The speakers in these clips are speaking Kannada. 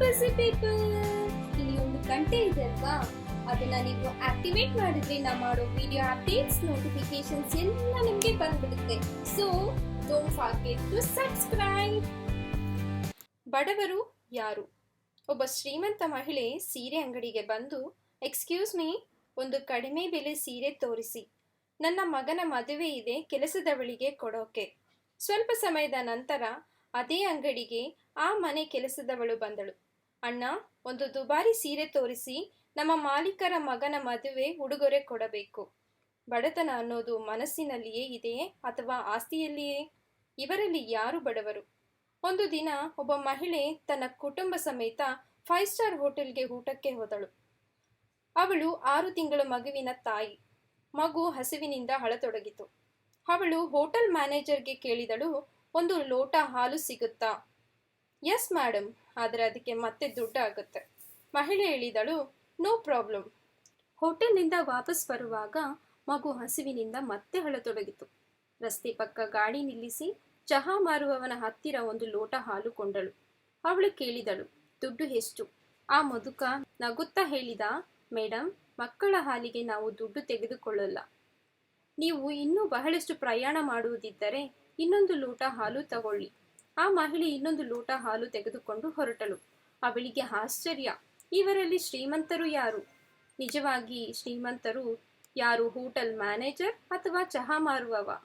ಬಸಿ ಪೀಪಲ್ ಇಲ್ಲಿ ಒಂದು ಗಂಟೆ ಇದೆ ಅಲ್ವಾ? ಅದನ್ನ ನೀವು ಆಕ್ಟಿವೇಟ್ ಮಾಡಿದ್ರೆ ನಾ ಮಾಡೋ ವಿಡಿಯೋ ಅಪ್ಡೇಟ್ಸ್ ನೋಟಿಫಿಕೇಶನ್ಸ್ ಎಲ್ಲ ನಿಮಗೆ ಬಂದ್ಬಿಡುತ್ತೆ. So don't forget to subscribe ಬಡವರು ಯಾರು? ಒಬ್ಬ ಶ್ರೀಮಂತ ಮಹಿಳೆ ಸೀರೆ ಅಂಗಡಿಗೆ ಬಂದು ಎಕ್ಸ್ಕ್ಯೂಸ್ ಮೀ ಒಂದು ಕಡಿಮೆ ಬೆಲೆ ಸೀರೆ ತೋರಿಸಿ. ನನ್ನ ಮಗನ ಮದುವೆ ಇದೆ, ಕೆಲಸದವಳಿಗೆ ಕೊಡೋಕೆ. ಸ್ವಲ್ಪ ಸಮಯದ ನಂತರ ಅದೇ ಅಂಗಡಿಗೆ ಆ ಮನೆ ಕೆಲಸದವಳು ಬಂದಳು. ಅಣ್ಣ, ಒಂದು ದುಬಾರಿ ಸೀರೆ ತೋರಿಸಿ ನಮ್ಮ ಮಾಲೀಕರ ಮಗನ ಮದುವೆ ಉಡುಗೊರೆ ಕೊಡಬೇಕು. ಬಡತನ ಅನ್ನೋದು ಮನಸ್ಸಿನಲ್ಲಿಯೇ ಇದೆಯೇ ಅಥವಾ ಆಸ್ತಿಯಲ್ಲಿಯೇ? ಇವರಲ್ಲಿ ಯಾರು ಬಡವರು? ಒಂದು ದಿನ ಒಬ್ಬ ಮಹಿಳೆ ತನ್ನ ಕುಟುಂಬ ಸಮೇತ ಫೈವ್ ಸ್ಟಾರ್ ಹೋಟೆಲ್ಗೆ ಊಟಕ್ಕೆ ಹೋದಳು. ಅವಳು ಆರು ತಿಂಗಳ ಮಗುವಿನ ತಾಯಿ. ಮಗು ಹಸಿವಿನಿಂದ ಅಳತೊಡಗಿತು. ಅವಳು ಹೋಟೆಲ್ ಮ್ಯಾನೇಜರ್ಗೆ ಕೇಳಿದಳು ಒಂದು ಲೋಟ ಹಾಲು ಸಿಗುತ್ತಾ? ಎಸ್ ಮೇಡಮ್ ಆದರೆ ಅದಕ್ಕೆ ಮತ್ತೆ ದುಡ್ಡು ಆಗುತ್ತೆ ಮಹಿಳೆ ಹೇಳಿದಳು ನೋ ಪ್ರಾಬ್ಲಮ್ ಹೋಟೆಲ್ನಿಂದ ವಾಪಸ್ ಬರುವಾಗ ಮಗು ಹಸಿವಿನಿಂದ ಮತ್ತೆ ಅಳತೊಡಗಿತು. ರಸ್ತೆ ಪಕ್ಕ ಗಾಡಿ ನಿಲ್ಲಿಸಿ ಚಹಾ ಮಾರುವವನ ಹತ್ತಿರ ಒಂದು ಲೋಟ ಹಾಲು ಕೊಂಡಳು. ಅವಳು ಕೇಳಿದಳು, ದುಡ್ಡು ಎಷ್ಟು? ಆ ಮದುಕ ನಗುತ್ತಾ ಹೇಳಿದ ಮೇಡಮ್ ಮಕ್ಕಳ ಹಾಲಿಗೆ ನಾವು ದುಡ್ಡು ತೆಗೆದುಕೊಳ್ಳಲ್ಲ. ನೀವು ಇನ್ನೂ ಬಹಳಷ್ಟು ಪ್ರಯಾಣ ಮಾಡುವುದಿದ್ದರೆ ಇನ್ನೊಂದು ಲೋಟ ಹಾಲು ತಗೊಳ್ಳಿ. ಆ ಮಹಿಳೆ ಇನ್ನೊಂದು ಲೋಟ ಹಾಲು ತೆಗೆದುಕೊಂಡು ಹೊರಟಳು. ಅವಳಿಗೆ ಆಶ್ಚರ್ಯ. ಇವರಲ್ಲಿ ಶ್ರೀಮಂತರು ಯಾರು? ನಿಜವಾಗಿ ಶ್ರೀಮಂತರು ಯಾರು? ಹೋಟೆಲ್ ಮ್ಯಾನೇಜರ್ ಅಥವಾ ಚಹಾ ಮಾರುವವ?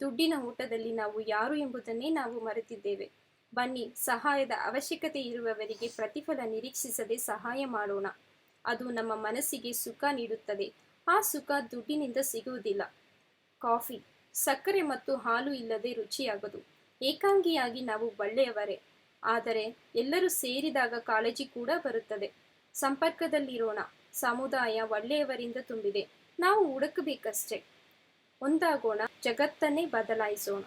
ದುಡ್ಡಿನ ಊಟದಲ್ಲಿ ನಾವು ಯಾರು ಎಂಬುದನ್ನೇ ನಾವು ಮರೆತಿದ್ದೇವೆ. ಬನ್ನಿ, ಸಹಾಯದ ಅವಶ್ಯಕತೆ ಇರುವವರಿಗೆ ಪ್ರತಿಫಲ ನಿರೀಕ್ಷಿಸದೆ ಸಹಾಯ ಮಾಡೋಣ. ಅದು ನಮ್ಮ ಮನಸ್ಸಿಗೆ ಸುಖ ನೀಡುತ್ತದೆ. ಆ ಸುಖ ದುಡ್ಡಿನಿಂದ ಸಿಗುವುದಿಲ್ಲ. ಕಾಫಿ ಸಕ್ಕರೆ ಮತ್ತು ಹಾಲು ಇಲ್ಲದೆ ರುಚಿಯಾಗದು. ಏಕಾಂಗಿಯಾಗಿ ನಾವು ಒಳ್ಳೆಯವರೇ ಆದರೆ ಎಲ್ಲರೂ ಸೇರಿದಾಗ ಕಾಳಜಿ ಕೂಡ ಬರುತ್ತದೆ. ಸಂಪರ್ಕದಲ್ಲಿರೋಣ. ಸಮುದಾಯ ಒಳ್ಳೆಯವರಿಂದ ತುಂಬಿದೆ. ನಾವು ಹುಡುಕಬೇಕಷ್ಟೇ. ಒಂದಾಗೋಣ. ಜಗತ್ತನ್ನೇ ಬದಲಾಯಿಸೋಣ.